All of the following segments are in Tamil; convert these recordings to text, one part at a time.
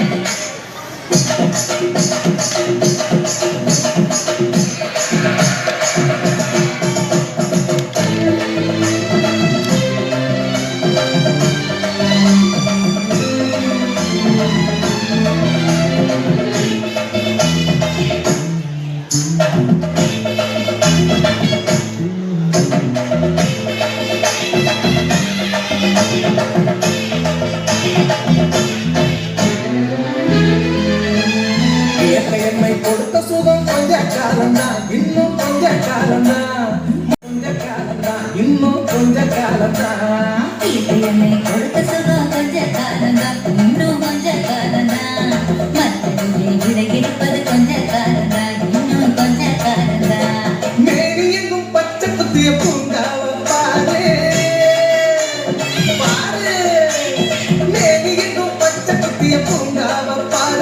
Thank you. காலத்தா இது என்னை கொடுத்த சுகா கொஞ்ச காலந்தா இன்னும் கொஞ்ச காலந்தா பூங்காவ பாரு. பாரு. பச்சை குத்திய பூங்காவ பாரு.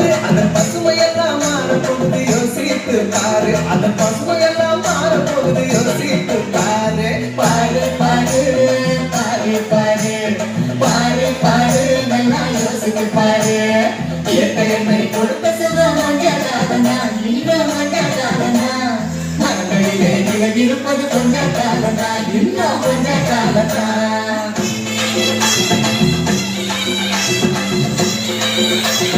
காலனா இன்பமான காலனா மரங்களிலே நிலம் இருப்பது கொண்ட காலனா இன்னும் கொண்ட காலனா Thank you.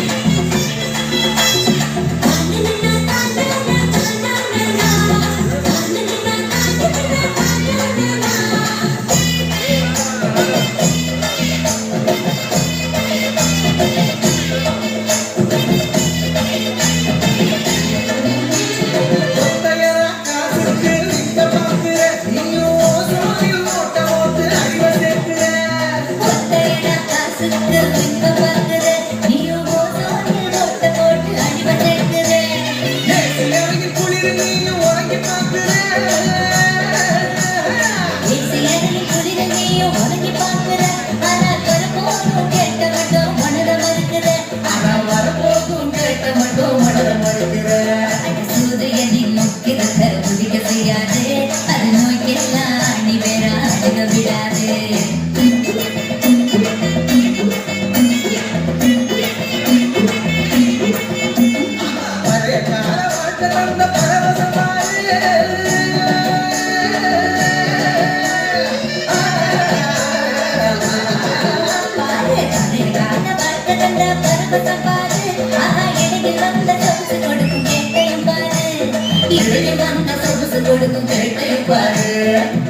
கொடுக்கும் கேட்டையும் பாரு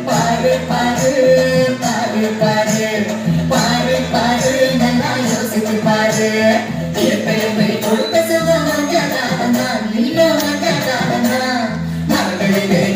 பாரு பாரு. Amen.